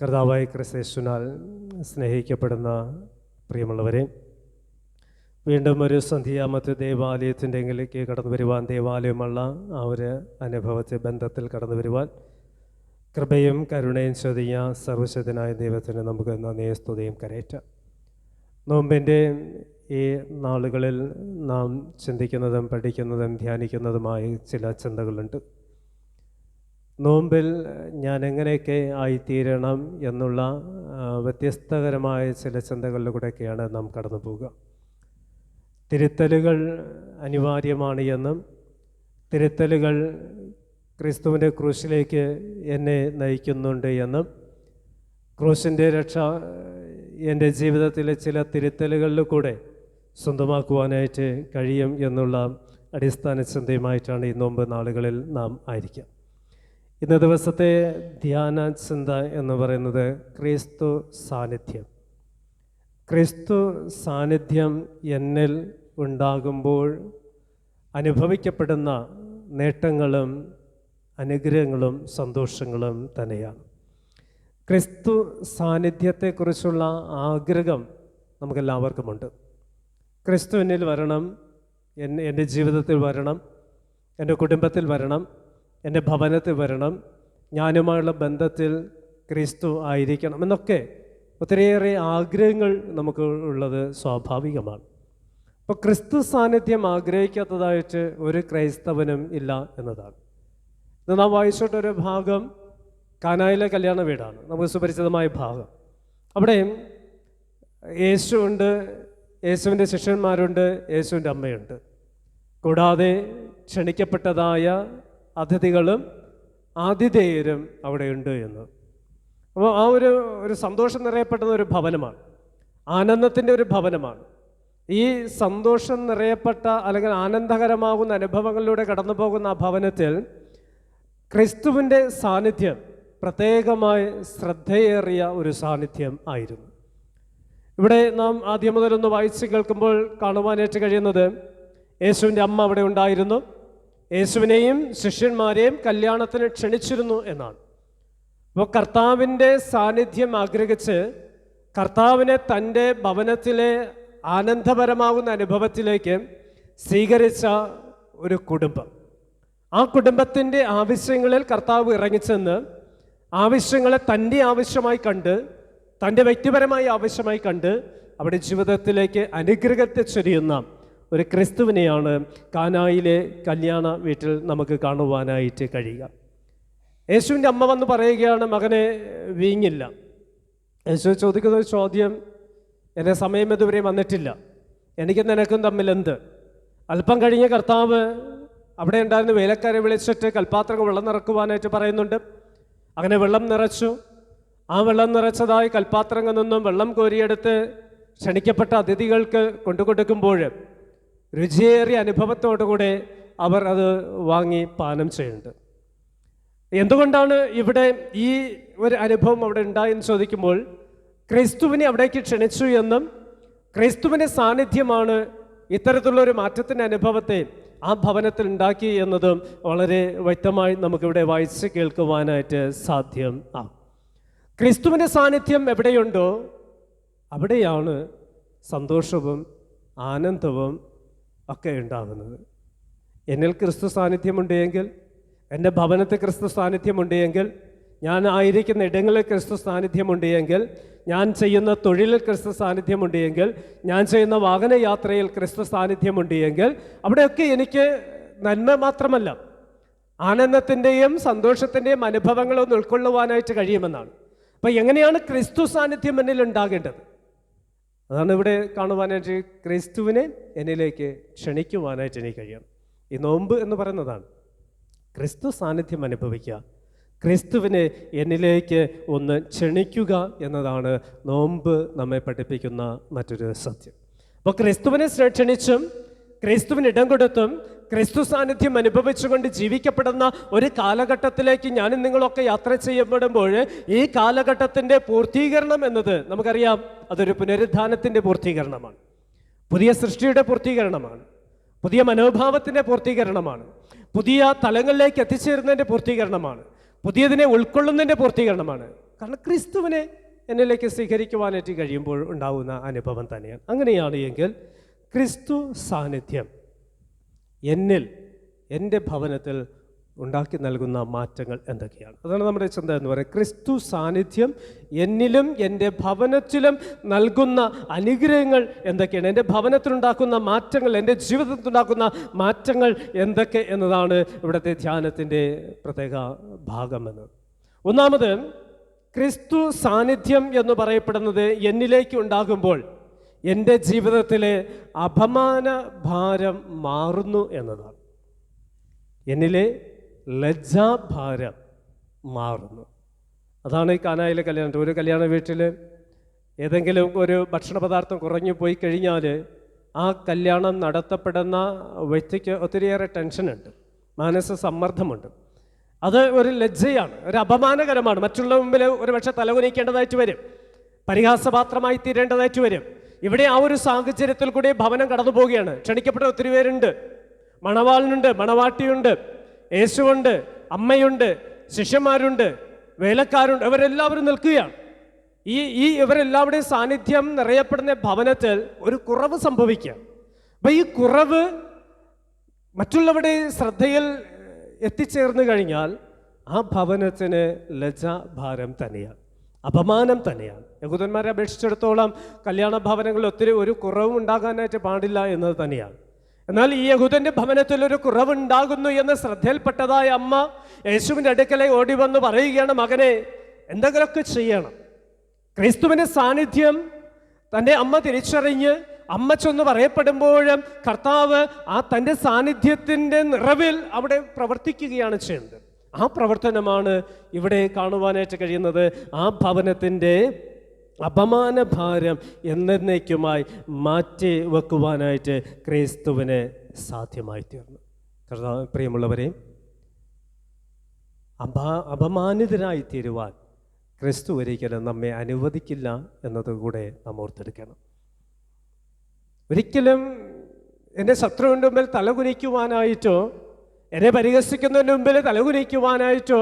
കർത്താവായ ക്രിസ്തേശുനാൽ സ്നേഹിക്കപ്പെടുന്ന പ്രിയമുള്ളവരെ വീണ്ടും ഒരു സന്ധ്യാമത്തെ ദേവാലയത്തിന്റെ എങ്കിലേക്ക് കടന്നു വരുവാൻ ദേവാലയമുള്ള ആ ഒരു അനുഭവത്തെ ബന്ധത്തിൽ കടന്നു വരുവാൻ കൃപയും കരുണയും ചൊതിയ സർവശതനായ ദൈവത്തിന് നമുക്ക് നന്ദിയെ സ്തുതിയും കരയറ്റാം നോമ്പിന്റെ ഈ നാളുകളിൽ നാം ചിന്തിക്കുന്നതും പഠിക്കുന്നതും ധ്യാനിക്കുന്നതുമായ ചില ചിന്തകളുണ്ട്. നോമ്പിൽ ഞാൻ എങ്ങനെയൊക്കെ ആയിത്തീരണം എന്നുള്ള വ്യത്യസ്തകരമായ ചില ചിന്തകളിലൂടെയൊക്കെയാണ് നാം കടന്നു പോവുക തിരുത്തലുകൾ അനിവാര്യമാണ് എന്നും തിരുത്തലുകൾ ക്രിസ്തുവിന്റെ ക്രൂശിലേക്ക് എന്നെ നയിക്കുന്നുണ്ട് എന്നും ക്രൂശിന്റെ രക്ഷ എന്റെ ജീവിതത്തിലെ ചില തിരുത്തലുകളിൽ കൂടെ സ്വന്തമാക്കുവാനായിട്ട് കഴിയും എന്നുള്ള അടിസ്ഥാന ചിന്തയുമായിട്ടാണ് ഈ നോമ്പ് നാളുകളിൽ നാം ആയിരിക്കുക. ഇന്ന ദിവസത്തെ ധ്യാന ചിന്ത എന്ന് പറയുന്നത് ക്രിസ്തു സാന്നിധ്യം. ക്രിസ്തു സാന്നിധ്യം എന്നിൽ ഉണ്ടാകുമ്പോൾ അനുഭവിക്കപ്പെടുന്ന നേട്ടങ്ങളും അനുഗ്രഹങ്ങളും സന്തോഷങ്ങളും തന്നെയാണ്. ക്രിസ്തു സാന്നിധ്യത്തെക്കുറിച്ചുള്ള ആഗ്രഹം നമുക്കെല്ലാവർക്കുമുണ്ട്. ക്രിസ്തു എന്നിൽ വരണം എൻ- എന്റെ ജീവിതത്തിൽ വരണം എന്റെ കുടുംബത്തിൽ വരണം എന്റെ ഭവനത്തിൽ വരണം ഞാനുമായുള്ള ബന്ധത്തിൽ ക്രിസ്തു ആയിരിക്കണം എന്നൊക്കെ ഒത്തിരിയേറെ ആഗ്രഹങ്ങൾ നമുക്ക് ഉള്ളത് സ്വാഭാവികമാണ്. അപ്പോൾ ക്രിസ്തു സാന്നിധ്യം ആഗ്രഹിക്കാത്തതായിട്ട് ഒരു ക്രൈസ്തവനും ഇല്ല എന്നതാണ്. നാം വായിച്ചോട്ടൊരു ഭാഗം കാനായിലെ കല്യാണ വീടാണ് നമുക്ക് സുപരിചിതമായ ഭാഗം. അവിടെയും യേശു ഉണ്ട് യേശുവിന്റെ ശിഷ്യന്മാരുണ്ട് യേശുവിന്റെ അമ്മയുണ്ട്. കൂടാതെ ക്ഷണിക്കപ്പെട്ടതായ അതിഥികളും ആതിഥേയരും അവിടെയുണ്ട് എന്ന്. അപ്പോൾ ആ ഒരു ഒരു സന്തോഷം നിറയപ്പെടുന്ന ഒരു ഭവനമാണ്. ആനന്ദത്തിന്റെ ഒരു ഭവനമാണ്. ഈ സന്തോഷം നിറയപ്പെട്ട അല്ലെങ്കിൽ ആനന്ദകരമാകുന്ന അനുഭവങ്ങളിലൂടെ കടന്നു പോകുന്ന ആ ഭവനത്തിൽ ക്രിസ്തുവിന്റെ സാന്നിധ്യം പ്രത്യേകമായി ശ്രദ്ധയേറിയ ഒരു സാന്നിധ്യം ആയിരുന്നു. ഇവിടെ നാം ആദ്യം മുതലൊന്ന് വായിച്ച് കേൾക്കുമ്പോൾ കാണുവാനായിട്ട് കഴിയുന്നത് യേശുവിന്റെ അമ്മ അവിടെ ഉണ്ടായിരുന്നു. യേശുവിനെയും ശിഷ്യന്മാരെയും കല്യാണത്തിന് ക്ഷണിച്ചിരുന്നു എന്നാണ്. അപ്പോൾ കർത്താവിന്റെ സാന്നിധ്യം ആഗ്രഹിച്ച് കർത്താവിനെ തന്റെ ഭവനത്തിലെ ആനന്ദപരമാകുന്ന അനുഭവത്തിലേക്ക് സ്വീകരിച്ച ഒരു കുടുംബം. ആ കുടുംബത്തിന്റെ ആവശ്യങ്ങളിൽ കർത്താവ് ഇറങ്ങിച്ചെന്ന് ആവശ്യങ്ങളെ തന്റെ ആവശ്യമായി കണ്ട് തന്റെ വ്യക്തിപരമായ ആവശ്യമായി കണ്ട് അവിടെ ജീവിതത്തിലേക്ക് അനുഗ്രഹത്തെ ചൊരിയുന്ന ഒരു ക്രിസ്തുവിനെയാണ് കാനായിലെ കല്യാണ വീട്ടിൽ നമുക്ക് കാണുവാനായിട്ട് കഴിയുക. യേശുവിന്റെ അമ്മ വന്ന് പറയുകയാണ് മകനെ വീങ്ങില്ല യേശു ചോദിക്കുന്ന ചോദ്യം എന്റെ സമയം ഇതുവരെയും വന്നിട്ടില്ല. എനിക്ക് നിനക്കും തമ്മിൽ എന്ത്? അല്പം കഴിഞ്ഞ കർത്താവ് അവിടെ ഉണ്ടായിരുന്ന വേലക്കാരെ വിളിച്ചിട്ട് കൽപ്പാത്രങ്ങൾ വെള്ളം നിറക്കുവാനായിട്ട് പറയുന്നുണ്ട്. അങ്ങനെ വെള്ളം നിറച്ചു. ആ വെള്ളം നിറച്ചതായി കൽപ്പാത്രങ്ങളിൽ നിന്നും വെള്ളം കോരിയെടുത്ത് ക്ഷണിക്കപ്പെട്ട അതിഥികൾക്ക് കൊണ്ടുകൊടുക്കുമ്പോൾ രുചിയേറിയ അനുഭവത്തോടുകൂടെ അവർ അത് വാങ്ങി പാനം ചെയ്യുന്നുണ്ട്. എന്തുകൊണ്ടാണ് ഇവിടെ ഈ ഒരു അനുഭവം അവിടെ ഉണ്ടായെന്ന് ചോദിക്കുമ്പോൾ ക്രിസ്തുവിനെ അവിടേക്ക് ക്ഷണിച്ചു എന്നും ക്രിസ്തുവിന്റെ സാന്നിധ്യമാണ് ഇത്തരത്തിലുള്ള ഒരു മാറ്റത്തിന്റെ അനുഭവത്തെ ആ ഭവനത്തിൽ ഉണ്ടാക്കി എന്നതും വളരെ വ്യക്തമായി നമുക്കിവിടെ വായിച്ച് കേൾക്കുവാനായിട്ട് സാധ്യം ആ. ക്രിസ്തുവിന്റെ സാന്നിധ്യം എവിടെയുണ്ടോ അവിടെയാണ് സന്തോഷവും ആനന്ദവും ഒക്കെ ഉണ്ടാകുന്നത്. എന്നിൽ ക്രിസ്തു സാന്നിധ്യമുണ്ടെങ്കിൽ എന്റെ ഭവനത്തിൽ ക്രിസ്തു സാന്നിധ്യമുണ്ടെങ്കിൽ ഞാൻ ആയിരിക്കുന്ന ഇടങ്ങളിൽ ക്രിസ്തു സാന്നിധ്യമുണ്ടെങ്കിൽ ഞാൻ ചെയ്യുന്ന തൊഴിലിൽ ക്രിസ്തു സാന്നിധ്യമുണ്ടെങ്കിൽ ഞാൻ ചെയ്യുന്ന വാഹനയാത്രയിൽ ക്രിസ്തു സാന്നിധ്യമുണ്ടെങ്കിൽ അവിടെയൊക്കെ എനിക്ക് നന്മ മാത്രമല്ല ആനന്ദത്തിന്റെയും സന്തോഷത്തിന്റെയും അനുഭവങ്ങളൊന്ന് ഉൾക്കൊള്ളുവാനായിട്ട് കഴിയുമെന്നാണ്. അപ്പം എങ്ങനെയാണ് ക്രിസ്തു സാന്നിധ്യം എന്നിൽ ഉണ്ടാകേണ്ടത്? അതാണ് ഇവിടെ കാണുവാനായിട്ട് ക്രിസ്തുവിനെ എന്നിലേക്ക് ക്ഷണിക്കുവാനായിട്ട് എനിക്ക് കഴിയണം ഈ നോമ്പ് എന്ന് പറയുന്നതാണ് ക്രിസ്തു സാന്നിധ്യം അനുഭവിക്കുക. ക്രിസ്തുവിനെ എന്നിലേക്ക് ഒന്ന് ക്ഷണിക്കുക എന്നതാണ് നോമ്പ് നമ്മെ പഠിപ്പിക്കുന്ന മറ്റൊരു സത്യം. അപ്പോൾ ക്രിസ്തുവിനെ ക്ഷണിച്ചും ക്രിസ്തുവിന് ഇടം കൊടുത്തും ക്രിസ്തു സാന്നിധ്യം അനുഭവിച്ചുകൊണ്ട് ജീവിക്കപ്പെടുന്ന ഒരു കാലഘട്ടത്തിലേക്ക് ഞാനും നിങ്ങളൊക്കെ യാത്ര ചെയ്യപ്പെടുമ്പോൾ ഈ കാലഘട്ടത്തിന്റെ പൂർത്തീകരണം എന്നത് നമുക്കറിയാം അതൊരു പുനരുദ്ധാനത്തിന്റെ പൂർത്തീകരണമാണ്. പുതിയ സൃഷ്ടിയുടെ പൂർത്തീകരണമാണ്. പുതിയ മനോഭാവത്തിന്റെ പൂർത്തീകരണമാണ്. പുതിയ തലങ്ങളിലേക്ക് എത്തിച്ചേരുന്നതിന്റെ പൂർത്തീകരണമാണ്. പുതിയതിനെ ഉൾക്കൊള്ളുന്നതിന്റെ പൂർത്തീകരണമാണ്. കാരണം ക്രിസ്തുവിനെ എന്നിലേക്ക് സ്വീകരിക്കുവാനായിട്ട് കഴിയുമ്പോൾ ഉണ്ടാകുന്ന അനുഭവം തന്നെയാണ്. അങ്ങനെയാണ് എങ്കിൽ ക്രിസ്തു സാന്നിധ്യം എന്നിൽ എന്റെ ഭവനത്തിൽ ഉണ്ടാക്കി നൽകുന്ന മാറ്റങ്ങൾ എന്തൊക്കെയാണ്? അതാണ് നമ്മുടെ ചിന്ത എന്ന് പറയുന്നത്. ക്രിസ്തു സാന്നിധ്യം എന്നിലും എന്റെ ഭവനത്തിലും നൽകുന്ന അനുഗ്രഹങ്ങൾ എന്തൊക്കെയാണ്? എന്റെ ഭവനത്തിലുണ്ടാക്കുന്ന മാറ്റങ്ങൾ എന്റെ ജീവിതത്തിലുണ്ടാക്കുന്ന മാറ്റങ്ങൾ എന്തൊക്കെ എന്നതാണ് ഇവിടുത്തെ ധ്യാനത്തിന്റെ പ്രത്യേക ഭാഗമെന്ന് ഒന്നാമത് ക്രിസ്തു സാന്നിധ്യം എന്ന് പറയപ്പെടുന്നത് എന്നിലേക്ക് ഉണ്ടാകുമ്പോൾ എന്റെ ജീവിതത്തിലെ അപമാന ഭാരം മാറുന്നു എന്നതാണ്. എന്നിലെ ലജ്ജാഭാരം മാറുന്നു. അതാണ് ഈ കാനായിലെ കല്യാണം. ഒരു കല്യാണ വീട്ടിൽ ഏതെങ്കിലും ഒരു ഭക്ഷണ പദാർത്ഥം കുറഞ്ഞു പോയി കഴിഞ്ഞാൽ ആ കല്യാണം നടത്തപ്പെടുന്ന വ്യക്തിക്ക് ഒത്തിരിയേറെ ടെൻഷനുണ്ട്. മാനസ സമ്മർദ്ദമുണ്ട്. അത് ഒരു ലജ്ജയാണ് ഒരു അപമാനകരമാണ്. മറ്റുള്ള മുമ്പിൽ ഒരുപക്ഷെ തലകുനിക്കേണ്ടതായിട്ട് വരും. പരിഹാസപാത്രമായി തീരേണ്ടതായിട്ട് വരും. ഇവിടെ ആ ഒരു സാഹചര്യത്തിൽ കൂടി ഭവനം കടന്നു പോവുകയാണ് ക്ഷണിക്കപ്പെട്ട ഒത്തിരി പേരുണ്ട്. മണവാളിനുണ്ട് മണവാട്ടിയുണ്ട് യേശുണ്ട് അമ്മയുണ്ട് ശിഷ്യന്മാരുണ്ട് വേലക്കാരുണ്ട് ഇവരെല്ലാവരും നിൽക്കുകയാണ്. ഈ ഈ ഇവരെല്ലാവരുടെയും സാന്നിധ്യം നിറയപ്പെടുന്ന ഭവനത്തിൽ ഒരു കുറവ് സംഭവിക്കുക. അപ്പം ഈ കുറവ് മറ്റുള്ളവരുടെ ശ്രദ്ധയിൽ എത്തിച്ചേർന്ന് കഴിഞ്ഞാൽ ആ ഭവനത്തിന് ലജ്ജാഭാരം തന്നെയാണ്. അപമാനം തന്നെയാണ്. യഹൂദന്മാരെ അപേക്ഷിച്ചിടത്തോളം കല്യാണ ഭവനങ്ങളിൽ ഒത്തിരി ഒരു കുറവും ഉണ്ടാകാനായിട്ട് പാടില്ല എന്നത് തന്നെയാണ്. എന്നാൽ ഈ യഹൂദന്റെ ഭവനത്തിൽ ഒരു കുറവുണ്ടാകുന്നു എന്ന് ശ്രദ്ധയിൽപ്പെട്ടതായ അമ്മ യേശുവിന്റെ അടുക്കലെ ഓടി വന്ന് പറയുകയാണ് മകനെ എന്തെങ്കിലുമൊക്കെ ചെയ്യണം. ക്രിസ്തുവിന്റെ സാന്നിധ്യം തന്റെ അമ്മ തിരിച്ചറിഞ്ഞ് അമ്മ ചെന്ന് പറയപ്പെടുമ്പോഴും കർത്താവ് ആ തന്റെ സാന്നിധ്യത്തിന്റെ നിറവിൽ അവിടെ പ്രവർത്തിക്കുകയാണ് ചെയ്യുന്നത്. ആ പ്രവർത്തനമാണ് ഇവിടെ കാണുവാനായിട്ട് കഴിയുന്നത്. ആ ഭവനത്തിന്റെ അപമാന ഭാരം എന്നേക്കുമായി മാറ്റി വെക്കുവാനായിട്ട് ക്രൈസ്തുവിന് സാധ്യമായി തീർന്നു. കർത്താവ് പ്രിയമുള്ളവരെ അപാ അപമാനിതരായി തീരുവാൻ ക്രിസ്തു ഒരിക്കലും നമ്മെ അനുവദിക്കില്ല എന്നതുകൂടെ നാം ഓർത്തെടുക്കണം. ഒരിക്കലും എന്റെ ശത്രുവിന്റെ മുമ്പിൽ തലകുനിക്കുവാനായിട്ടോ എന്നെ പരിഹസിക്കുന്നതിന്റെ മുമ്പിൽ തലകുനിക്കുവാനായിട്ടോ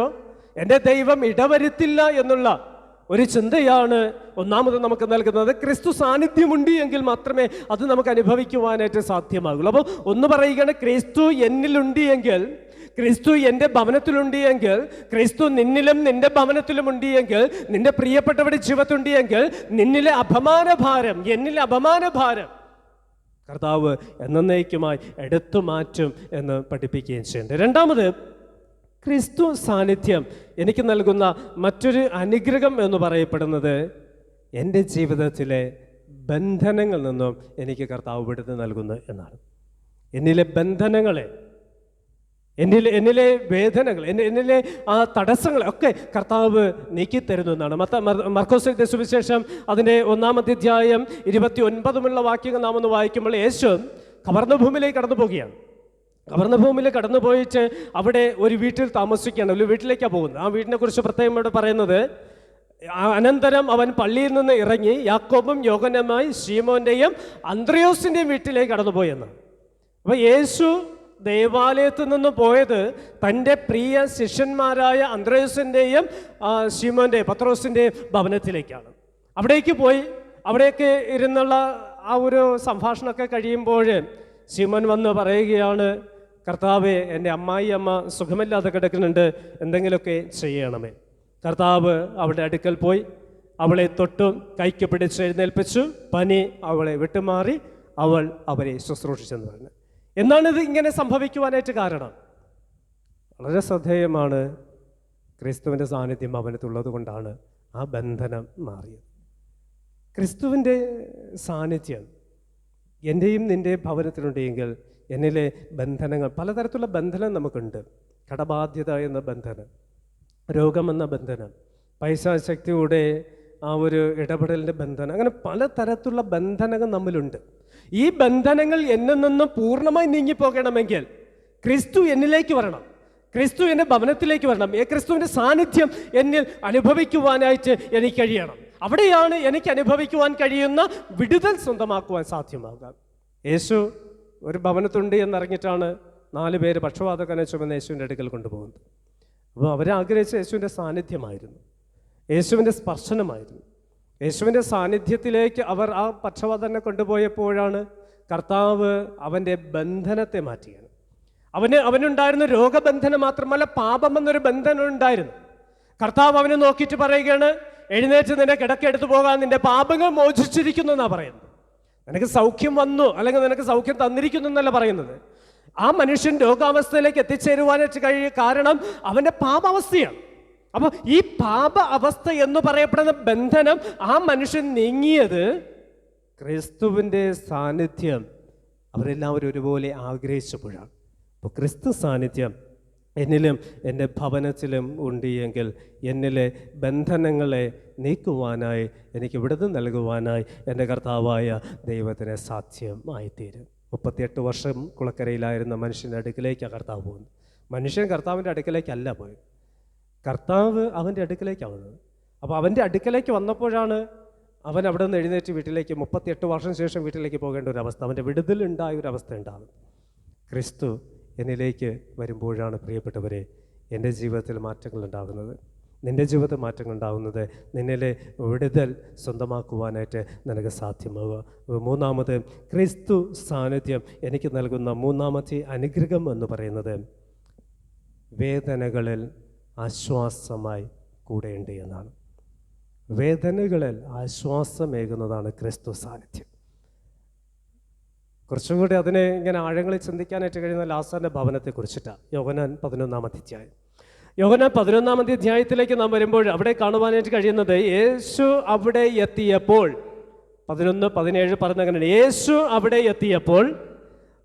എന്റെ ദൈവം ഇടവരുത്തില്ല എന്നുള്ള ഒരു ചിന്തയാണ് ഒന്നാമത് നമുക്ക് നൽകുന്നത്. ക്രിസ്തു സാന്നിധ്യമുണ്ട് എങ്കിൽ മാത്രമേ അത് നമുക്ക് അനുഭവിക്കുവാനായിട്ട് സാധ്യമാകുള്ളൂ. അപ്പോൾ ഒന്ന് പറയുകയാണ് ക്രിസ്തു എന്നിലുണ്ട് എങ്കിൽ ക്രിസ്തു എന്റെ ഭവനത്തിലുണ്ട് എങ്കിൽ ക്രിസ്തു നിന്നിലും നിന്റെ ഭവനത്തിലും ഉണ്ട് എങ്കിൽ നിന്റെ പ്രിയപ്പെട്ടവരുടെ ജീവത്തുണ്ട് എങ്കിൽ നിന്നിലെ അപമാനഭാരം എന്നിലെ അപമാനഭാരം കർത്താവ് എന്നേക്കുമായി എടുത്തു മാറ്റും എന്ന് പഠിപ്പിക്കുകയും ചെയ്യുന്നുണ്ട്. രണ്ടാമത് ക്രിസ്തു സാന്നിധ്യം എനിക്ക് നൽകുന്ന മറ്റൊരു അനുഗ്രഹം എന്ന് പറയപ്പെടുന്നത് എന്റെ ജീവിതത്തിലെ ബന്ധനങ്ങളിൽ നിന്നും എനിക്ക് കർത്താവ് വിടുതൽ നൽകുന്നു എന്നാണ്. എന്നിലെ ബന്ധനങ്ങളെ എന്നിലെ എന്നിലെ വേദനകൾ എന്നെ എന്നിലെ ആ തടസ്സങ്ങൾ ഒക്കെ കർത്താവ് നീക്കി തരുന്നു എന്നാണ്. മത്ത മർക്കോസിന്റെ സുവിശേഷം അതിന്റെ ഒന്നാമത്തെ അധ്യായം ഇരുപത്തി ഒൻപതുമുള്ള വാക്യങ്ങൾ നാം ഒന്ന് വായിക്കുമ്പോൾ യേശു കവർന്ന ഭൂമിയിലേക്ക് കടന്നു പോവുകയാണ് കവർന്ന ഭൂമിയിൽ കടന്നു പോയിച്ച് അവിടെ ഒരു വീട്ടിൽ താമസിക്കുകയാണ് ഒരു വീട്ടിലേക്കാണ് പോകുന്നത്. ആ വീടിനെ കുറിച്ച് പ്രത്യേകം ഇവിടെ പറയുന്നത് അനന്തരം അവൻ പള്ളിയിൽ നിന്ന് ഇറങ്ങി യാക്കോബും യോഗനമായി ഷീമോന്റെയും അന്ത്രയോസിന്റെയും വീട്ടിലേക്ക് കടന്നുപോയെന്ന്. അപ്പോൾ യേശു ദേവാലയത്തിൽ നിന്ന് പോയത് തന്റെ പ്രിയ ശിഷ്യന്മാരായ അന്ത്രയോസിന്റെയും ഷീമോന്റെയും പത്രോസിന്റെയും ഭവനത്തിലേക്കാണ്. അവിടേക്ക് പോയി അവിടേക്ക് ഇരുന്നുള്ള ആ ഒരു സംഭാഷണമൊക്കെ കഴിയുമ്പോൾ ശിമോൻ വന്ന് പറയുകയാണ് കർത്താവെ എന്റെ അമ്മായി അമ്മ സുഖമില്ലാതെ കിടക്കുന്നുണ്ട്. എന്തെങ്കിലുമൊക്കെ ചെയ്യണമേ. കർത്താവ് അവളുടെ അടുക്കൽ പോയി അവളെ തൊട്ടും കൈക്ക് പിടിച്ച് എഴുന്നേൽപ്പിച്ചു. പനി അവളെ വിട്ടുമാറി അവൾ അവരെ ശുശ്രൂഷിച്ചെന്ന് പറഞ്ഞു. എന്നാണ് ഇത് ഇങ്ങനെ സംഭവിക്കുവാനായിട്ട് കാരണം? വളരെ ശ്രദ്ധേയമാണ് ക്രിസ്തുവിന്റെ സാന്നിധ്യം അവനത്തുള്ളത് കൊണ്ടാണ് ആ ബന്ധനം മാറിയത്. ക്രിസ്തുവിന്റെ സാന്നിധ്യം എന്റെയും നിന്റെ ഭവനത്തിലുണ്ടെങ്കിൽ എന്നിലെ ബന്ധനങ്ങൾ പലതരത്തിലുള്ള ബന്ധനം നമുക്കുണ്ട്. കടബാധ്യത എന്ന ബന്ധനം രോഗമെന്ന ബന്ധനം പൈസാശക്തിയുടെ ആ ഒരു ഇടപെടലിന്റെ ബന്ധനം അങ്ങനെ പലതരത്തിലുള്ള ബന്ധനങ്ങൾ നമ്മിലുണ്ട്. ഈ ബന്ധനങ്ങൾ എന്നിൽ നിന്നും പൂർണമായി നീങ്ങിപ്പോകണമെങ്കിൽ ക്രിസ്തു എന്നിലേക്ക് വരണം. ക്രിസ്തു എന്റെ ഭവനത്തിലേക്ക് വരണം. ഈ ക്രിസ്തുവിന്റെ സാന്നിധ്യം എന്നിൽ അനുഭവിക്കുവാനായിട്ട് എനിക്ക് കഴിയണം. അവിടെയാണ് എനിക്ക് അനുഭവിക്കുവാൻ കഴിയുന്ന വിടുതൽ സ്വന്തമാക്കുവാൻ സാധ്യമാകാം യേശു ഒരു ഭവനത്തുണ്ട് എന്നറിഞ്ഞിട്ടാണ് നാല് പേര് പക്ഷപാതകനെ ചുമന്ന് യേശുവിന്റെ അടുക്കൽ കൊണ്ടുപോകുന്നത്. അപ്പോൾ അവരാഗ്രഹിച്ച യേശുവിന്റെ സാന്നിധ്യമായിരുന്നു. യേശുവിന്റെ സ്പർശനമായിരുന്നു. യേശുവിന്റെ സാന്നിധ്യത്തിലേക്ക് അവർ ആ പക്ഷപാതനെ കൊണ്ടുപോയപ്പോഴാണ് കർത്താവ് അവന്റെ ബന്ധനത്തെ മാറ്റിയത്. അവന് അവനുണ്ടായിരുന്ന രോഗബന്ധനം മാത്രമല്ല പാപം എന്നൊരു ബന്ധനം ഉണ്ടായിരുന്നു. കർത്താവ് അവനെ നോക്കിയിട്ട് പറയുകയാണ് എഴുന്നേറ്റ് നിന്നെ കിടക്കെടുത്ത് പോകാൻ നിന്റെ പാപങ്ങൾ മോചിച്ചിരിക്കുന്നു എന്നാണ് പറയുന്നത്. നിനക്ക് സൗഖ്യം വന്നു അല്ലെങ്കിൽ നിനക്ക് സൗഖ്യം തന്നിരിക്കുന്നു എന്നല്ല പറയുന്നത്. ആ മനുഷ്യൻ രോഗാവസ്ഥയിലേക്ക് എത്തിച്ചേരുവാനായിട്ട് കഴിയ കാരണം അവന്റെ പാപാവസ്ഥയാണ്. അപ്പോൾ ഈ പാപ അവസ്ഥ എന്ന് പറയപ്പെടുന്ന ബന്ധനം ആ മനുഷ്യൻ നീങ്ങിയത് ക്രിസ്തുവിന്റെ സാന്നിധ്യം. അവരെല്ലാവരും ഒരുപോലെ ആഗ്രഹിച്ചപ്പോഴാണ്. അപ്പോൾ ക്രിസ്തു സാന്നിധ്യം എന്നിലും എന്റെ ഭവനത്തിലും ഉണ്ട് എങ്കിൽ എന്നിലെ ബന്ധനങ്ങളെ നീക്കുവാനായി എനിക്ക് വിടുതൽ നൽകുവാനായി എന്റെ കർത്താവായ ദൈവത്തിന് സാധ്യമായിത്തീരും. മുപ്പത്തിയെട്ട് വർഷം കുളക്കരയിലായിരുന്ന മനുഷ്യന്റെ അടുക്കിലേക്ക് കർത്താവ് പോകുന്നു മനുഷ്യൻ കർത്താവിന്റെ അടുക്കിലേക്കല്ല പോയത്. കർത്താവ് അവന്റെ അടുക്കലേക്കാണ് വന്നത്. അപ്പോൾ അവന്റെ അടുക്കലേക്ക് വന്നപ്പോഴാണ് അവൻ അവിടെ നിന്ന് എഴുന്നേറ്റ് വീട്ടിലേക്ക് മുപ്പത്തിയെട്ട് വർഷം ശേഷം വീട്ടിലേക്ക് പോകേണ്ട ഒരു അവസ്ഥ. അവന്റെ വിടുതലുണ്ടായ ഒരു അവസ്ഥ ഉണ്ടാകും ക്രിസ്തു എന്നിലേക്ക് വരുമ്പോഴാണ് പ്രിയപ്പെട്ടവരെ എന്റെ ജീവിതത്തിൽ മാറ്റങ്ങൾ ഉണ്ടാകുന്നത്. നിന്റെ ജീവിതത്തിൽ മാറ്റങ്ങൾ ഉണ്ടാകുന്നത് നിന്നിലെ വിടുതൽ സ്വന്തമാക്കുവാനായിട്ട് നിനക്ക് സാധ്യമാവുക. മൂന്നാമത് ക്രിസ്തു സാന്നിധ്യം എനിക്ക് നൽകുന്ന മൂന്നാമത്തെ അനുഗ്രഹം എന്ന് പറയുന്നത് വേദനകളിൽ ആശ്വാസമായി കൂടെയുണ്ട് എന്നാണ്. വേദനകളിൽ ആശ്വാസമേകുന്നതാണ് ക്രിസ്തു സാന്നിധ്യം. കുറച്ചും കൂടി അതിനെ ഇങ്ങനെ ആഴങ്ങളിൽ ചിന്തിക്കാനായിട്ട് കഴിയുന്ന ലാസാറിന്റെ ഭവനത്തെക്കുറിച്ചിട്ടാണ് യോഗനാൻ പതിനൊന്നാം അധ്യായം. യോഗനാൻ പതിനൊന്നാം അധ്യായത്തിലേക്ക് നാം വരുമ്പോൾ അവിടെ കാണുവാനായിട്ട് കഴിയുന്നത് യേശു അവിടെ എത്തിയപ്പോൾ പതിനൊന്ന് പതിനേഴ് പറയുന്ന അങ്ങനെയാണ്. യേശു അവിടെ എത്തിയപ്പോൾ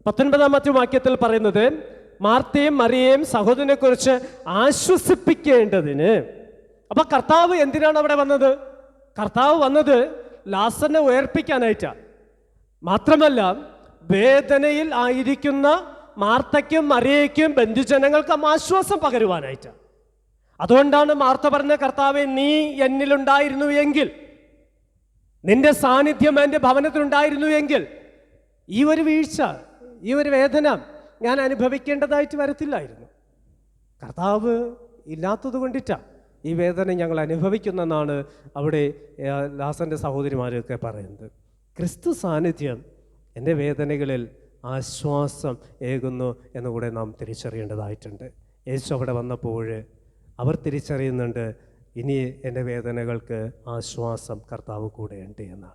പത്തൊൻപതാമത്തെ വാക്യത്തിൽ പറയുന്നത് മാർത്തയും മറിയയും സഹോദരനെ കുറിച്ച് ആശ്വസിപ്പിക്കേണ്ടതിന്. അപ്പൊ കർത്താവ് എന്തിനാണ് അവിടെ വന്നത്? കർത്താവ് വന്നത് ലാസറിനെ ഉയർപ്പിക്കാനായിട്ടാണ് മാത്രമല്ല വേദനയിൽ ആയിരിക്കുന്ന മാർത്തയ്ക്കും മറിയയ്ക്കും ബന്ധുജനങ്ങൾക്കും ആശ്വാസം പകരുവാനായിട്ട്. അതുകൊണ്ടാണ് മാർത്ത പറഞ്ഞ കർത്താവെ നീ എന്നിലുണ്ടായിരുന്നു എങ്കിൽ നിന്റെ സാന്നിധ്യം എന്റെ ഭവനത്തിലുണ്ടായിരുന്നു എങ്കിൽ ഈ ഒരു വീഴ്ച ഈ ഒരു വേദന ഞാൻ അനുഭവിക്കേണ്ടതായിട്ട് വരത്തില്ലായിരുന്നു. കർത്താവ് ഇല്ലാത്തത് കൊണ്ടിട്ടാണ് ഈ വേദന ഞങ്ങൾ അനുഭവിക്കുന്നെന്നാണ് അവിടെ ദാസന്റെ സഹോദരിമാരൊക്കെ പറയുന്നത്. ക്രിസ്തു സാന്നിധ്യം എന്റെ വേദനകളിൽ ആശ്വാസം ഏകുന്നു എന്നുകൂടെ നാം തിരിച്ചറിയേണ്ടതായിട്ടുണ്ട്. യേശു അവിടെ വന്നപ്പോൾ അവർ തിരിച്ചറിയുന്നുണ്ട് ഇനി എന്റെ വേദനകൾക്ക് ആശ്വാസം കർത്താവ് കൂടെയുണ്ട് എന്നാണ്.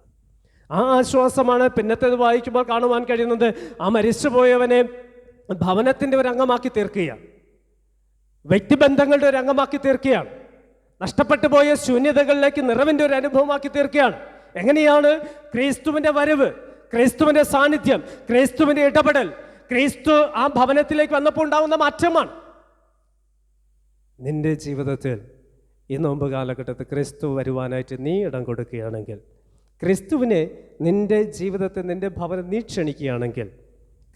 ആ ആശ്വാസമാണ് പിന്നത്തേത് വായിക്കുമ്പോൾ കാണുവാൻ കഴിയുന്നത് ആ മരിച്ചുപോയവനെ ഭവനത്തിന്റെ ഒരു അംഗമാക്കി തീർക്കുകയാണ്. വ്യക്തിബന്ധങ്ങളുടെ ഒരു അംഗമാക്കി തീർക്കുകയാണ്. നഷ്ടപ്പെട്ടു പോയ ശൂന്യതകളിലേക്ക് നിറവിന്റെ ഒരു അനുഭവമാക്കി തീർക്കുകയാണ്. എങ്ങനെയാണ് ക്രിസ്തുവിന്റെ വരവ്? ക്രിസ്തുവിന്റെ സാന്നിധ്യം ക്രൈസ്തുവിന്റെ ഇടപെടൽ ക്രൈസ്തു ആ ഭവനത്തിലേക്ക് വന്നപ്പോൾ ഉണ്ടാകുന്ന മാറ്റമാണ്. നിന്റെ ജീവിതത്തിൽ ഈ നോമ്പ് കാലഘട്ടത്തിൽ ക്രിസ്തു വരുവാനായിട്ട് നീ ഇടം കൊടുക്കുകയാണെങ്കിൽ ക്രിസ്തുവിനെ നിന്റെ ജീവിതത്തെ നിന്റെ ഭവനം നീ ക്ഷണിക്കുകയാണെങ്കിൽ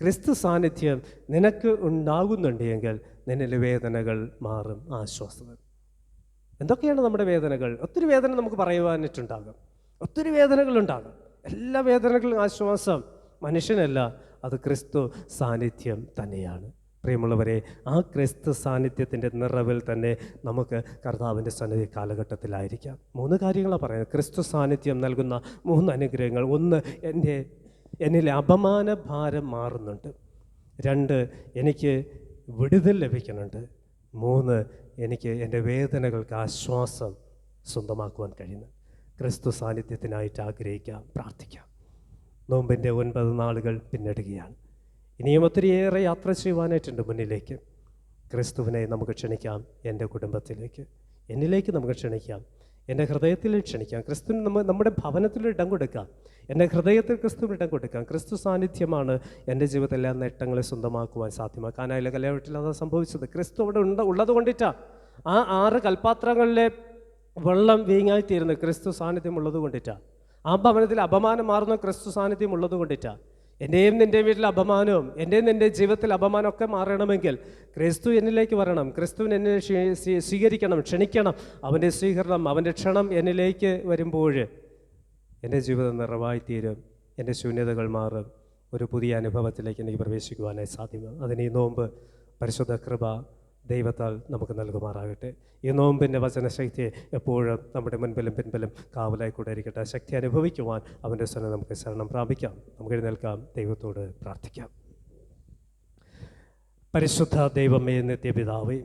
ക്രിസ്തു സാന്നിധ്യം നിനക്ക് ഉണ്ടാകുന്നുണ്ട് എങ്കിൽ നിന്നിലെ വേദനകൾ മാറും ആശ്വാസം എന്തൊക്കെയാണ് നമ്മുടെ വേദനകൾ? ഒത്തിരി വേദന നമുക്ക് പറയുവാനായിട്ടുണ്ടാകും. ഒത്തിരി വേദനകളുണ്ടാകും. എല്ലാ വേദനകളും ആശ്വാസം. മനുഷ്യനല്ല അത് ക്രിസ്തു സാന്നിധ്യം തന്നെയാണ്. പ്രിയമുള്ളവരെ ആ ക്രിസ്തു സാന്നിധ്യത്തിന്റെ നിറവിൽ തന്നെ നമുക്ക് കർത്താവിന്റെ സന്നിധി കാലഘട്ടത്തിലായിരിക്കാം. മൂന്ന് കാര്യങ്ങളാണ് പറയുന്നത്. ക്രിസ്തു സാന്നിധ്യം നൽകുന്ന മൂന്ന് അനുഗ്രഹങ്ങൾ. ഒന്ന് എന്റെ എന്നിലെ അപമാന ഭാരം മാറുന്നുണ്ട്. രണ്ട് എനിക്ക് വിടുതൽ ലഭിക്കുന്നുണ്ട്. മൂന്ന് എനിക്ക് എന്റെ വേദനകൾക്ക് ആശ്വാസം സ്വന്തമാക്കുവാൻ കഴിയുന്നു. ക്രിസ്തു സാന്നിധ്യത്തിനായിട്ട് ആഗ്രഹിക്കാം പ്രാർത്ഥിക്കാം. നോമ്പിന്റെ ഒൻപത് നാളുകൾ പിന്നിടുകയാണ്. ഇനിയും ഒത്തിരിയേറെ യാത്ര ചെയ്യുവാനായിട്ടുണ്ട് മുന്നിലേക്ക്. ക്രിസ്തുവിനെ നമുക്ക് ക്ഷണിക്കാം എന്റെ കുടുംബത്തിലേക്ക്. എന്നിലേക്ക് നമുക്ക് ക്ഷണിക്കാം എന്റെ ഹൃദയത്തിൽ ക്ഷണിക്കാം. ക്രിസ്തുവിന് നമ്മൾ നമ്മുടെ ഭവനത്തിൽ ഇടം കൊടുക്കാം. എന്റെ ഹൃദയത്തിൽ ക്രിസ്തുവിന് ഇടം കൊടുക്കാം. ക്രിസ്തു സാന്നിധ്യമാണ് എന്റെ ജീവിതത്തിൽ എല്ലാ നേട്ടങ്ങളെ സ്വന്തമാക്കുവാൻ സാധ്യമാക്കാനായില്ല കല്യാണത്തിൽ അതാണ് സംഭവിച്ചത്. ക്രിസ്തു അവിടെ ഉണ്ട് ഉള്ളത് കൊണ്ടിട്ടാണ് ആ ആറ് കൽപ്പാത്രങ്ങളിലെ വെള്ളം വീങ്ങായിത്തീരുന്നത് ക്രിസ്തു സാന്നിധ്യം ഉള്ളത് കൊണ്ടിട്ടാണ് ആ ഭവനത്തിൽ അപമാനം മാറുന്ന ക്രിസ്തു സാന്നിധ്യം ഉള്ളത് കൊണ്ടിട്ടാണ് എന്റെയും നിന്റെയും വീട്ടിൽ അപമാനവും എന്റെയും നിന്റെ ജീവിതത്തിൽ അപമാനമൊക്കെ മാറണമെങ്കിൽ ക്രിസ്തു എന്നിലേക്ക് വരണം. ക്രിസ്തുവിൻ എന്നെ സ്വീ- സ്വീ- സ്വീകരിക്കണം ക്ഷണിക്കണം. അവന്റെ സ്വീകരണം അവന്റെ ക്ഷണം എന്നിലേക്ക് വരുമ്പോൾ എന്റെ ജീവിതം നിറവായിത്തീരും എന്റെ ശൂന്യതകൾ മാറും. ഒരു പുതിയ അനുഭവത്തിലേക്ക് എനിക്ക് പ്രവേശിക്കുവാനായി സാധ്യമാണ് അതിന് ഈ നോമ്പ് പരിശുദ്ധ കൃപ ദൈവത്താൽ നമുക്ക് നൽകുമാറാകട്ടെ. ഈ നോമ്പിന്റെ വചനശക്തിയെ എപ്പോഴും നമ്മുടെ മുൻപിലും പിൻപിലും കാവലായി കൂടെ ഇരിക്കട്ടെ. ശക്തി അനുഭവിക്കുവാൻ അവന്റെ സ്വനം നമുക്ക് ശരണം പ്രാപിക്കാം. നമുക്ക് എഴുന്നേൽക്കാം. ദൈവത്തോട് പ്രാർത്ഥിക്കാം. പരിശുദ്ധ ദൈവമേ നിത്യപിതാവേ